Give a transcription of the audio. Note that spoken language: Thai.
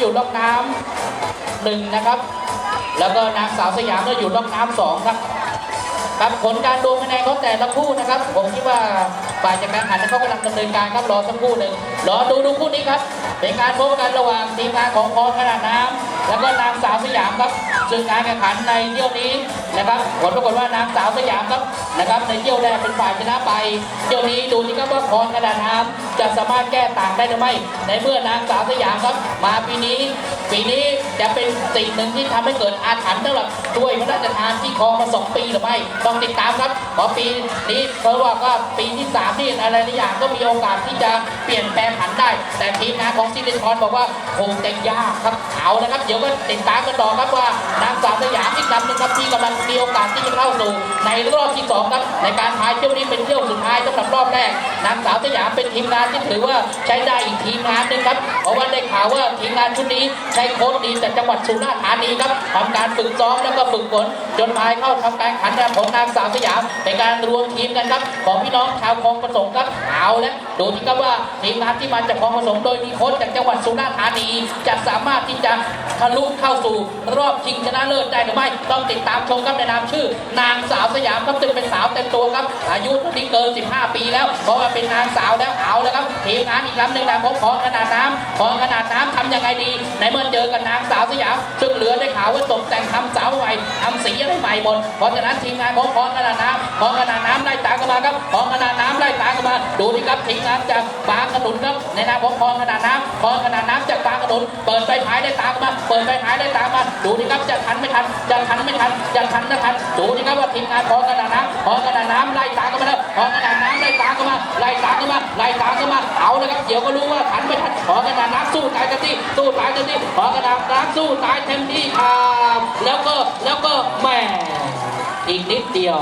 อยู่ล่องน้ำหนึ่งนะครับ แล้วก็นางสาวสยามก็อยู่ล่องน้ำสองครับครับผลการดูคะแนนเขาแต่ละคู่นะครับ ผมคิดว่าฝ่ายจัดการแข่งขันเขากำลังดำเนินการครับรอสักคู่หนึ่งรอดูดูคู่นี้ครับเป็นการพบกันระหว่างทีมงานของพรขนาดน้ำ และนางสาวสยามครับซึ่งการแข่งขันในเที่ยวนี้นะครับผลปรากฏว่านางสาวสยามครับนะครับในเที่ยวแรกเป็นฝ่ายชนะไป เที่ยวนี้ดูนี่ครับว่าพระดานน้ำจะสามารถแก้ต่างได้หรือไม่ ในเมื่อนางสาวสยามครับมาปีนี้ ปีนี้จะเป็นสิ่งหนึ่งที่ทำให้เกิดอาถรรพ์สำหรับด้วยพระราชทานที่ครองมาสองปีหรือไม่ต้องติดตามครับพราะปีนี้เพราะว่าก็ปีที่สามนี่อะไรหลายอย่างก็มีโอกาสที่จะเปลี่ยนแปลงผันได้ แต่ทีมงานของซิลิคอนบอกว่าคงจะยากครับเอาละครับ เดี๋ยวก็ติดตามกันต่อครับว่านางสาวสยาม อีกลำหนึ่งครับที่กำลังมีโอกาสที่จะเข้าสู่ในรอบที่สองครับในการพายเที่ยวนี้เป็นเที่ยวสุดท้ายสำหรับรอบแรกนางสาวสยามเป็นทีมงานที่ถือว่าใช้ได้อีกทีมงานหนึ่งครับเพราะว่าได้ข่าวว่าทีมงานชุดนี้ใช้โค้ชดีจากจังหวัดสุราษฎร์ธานีครับทำการฝึกซ้อมแล้วก็ฝึกฝน จนพายเข้าทำการข่งขันของนางสาวสยามเป็นการรวมทีมกันครับของพี่น้องชาวคลองประสงค์ครับเอาแล้วดูที่ครับว่าทีมงานที่มาจากคลองประสงค์โดยมีโค้ชจากจังหวัดสุราษฎร์ธานีจะสามารถที่จะทะลุเข้าสู่รอบชิงชนะเลิศได้หรือไม่ต้องติดตามชมครับในนามชื่อ นางสาวสยามครับซึ่งเป็นสาวเต็มตัวครับ อายุที่เกิน 15 ปีแล้วเพราะว่าเป็นนางสาวแล้วเอาแล้วครับทีมงานอีกลำหนึ่งนะพบของขนาดน้ำของขนาดน้ำทำยังไงดี ในเมื่อเจอกับนางสาวสยามซึ่งเหลือได้ข่าวว่าตกแต่งทำสา ทำสีอะไรใหม่หมดเพราะฉะนั้นทีมงานของของขนาดน้ำของขนาดน้ำไล่ตากันมาครับของขนาดน้ำไล่ตากันมาดูนี่ครับทีมงานจากบางขนุนครับในนามของของขนาดน้ำของขนาดน้ำจากบางขนุนเปิดไฟท้ายได้ตากันมาเปิดไฟท้ายได้ตามมาดูนี่ครับจะทันไม่ทันจะทันไม่ทันจะทันไม่ทันดูนี่ครับว่าทีมงานของขนาดน้ำของขนาดน้ำไล่ตากันมาแล้วของขนาดน้ำไล่ตากันมาไล่ตากันมาไล่ตากันมาเอาเลยครับเดี๋ยวก็รู้ว่าทัน ของขนาดน้ำสู้ตายเต็มที่สู้ตายเต็มที่ของขนาดน้ำสู้ตายเต็มที่ครับแล้วก็แล้วก็แหม่อีกนิดเดียว